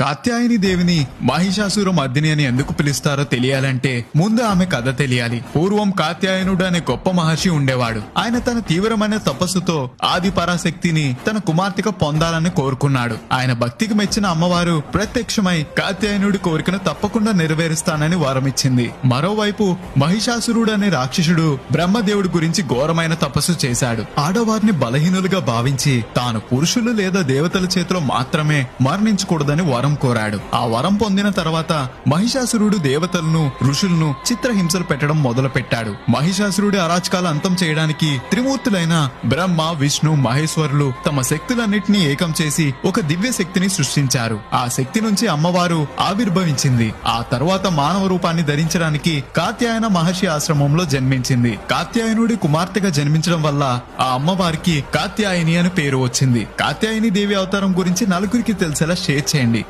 కాత్యాయని దేవిని మహిషాసుర మర్దిని అని ఎందుకు పిలుస్తారో తెలియాలంటే ముందు ఆమె కథ తెలియాలి. పూర్వం కాత్యాయనుడు అనే గొప్ప మహర్షి ఉండేవాడు. ఆయన తన తీవ్రమైన తపస్సుతో ఆది పరాశక్తిని తన కుమార్తెగా పొందాలని కోరుకున్నాడు. ఆయన భక్తికి మెచ్చిన అమ్మవారు ప్రత్యక్షమై కాత్యాయనుడి కోరికను తప్పకుండా నెరవేరుస్తానని వరమిచ్చింది. మరోవైపు మహిషాసురుడు అనే రాక్షసుడు బ్రహ్మదేవుడి గురించి ఘోరమైన తపస్సు చేశాడు. ఆడవారిని బలహీనులుగా భావించి తాను పురుషులు లేదా దేవతల చేతిలో మాత్రమే మరణించకూడదని వరం కోరాడు. ఆ వరం పొందిన తర్వాత మహిషాసురుడు దేవతలను ఋషులను చిత్రహింసలు పెట్టడం మొదలుపెట్టాడు. మహిషాసురుడి అరాచకాలు అంతం చేయడానికి త్రిమూర్తులైన బ్రహ్మ విష్ణు మహేశ్వరులు తమ శక్తులన్నింటినీ ఏకం చేసి ఒక దివ్య శక్తిని సృష్టించారు. ఆ శక్తి నుంచి అమ్మవారు ఆవిర్భవించింది. ఆ తర్వాత మానవ రూపాన్ని ధరించడానికి కాత్యాయన మహర్షి ఆశ్రమంలో జన్మించింది. కాత్యాయనుడి కుమార్తెగా జన్మించడం వల్ల ఆ అమ్మవారికి కాత్యాయని అని పేరు వచ్చింది. కాత్యాయని దేవి అవతారం గురించి నలుగురికి తెలిసేలా షేర్ చేయండి.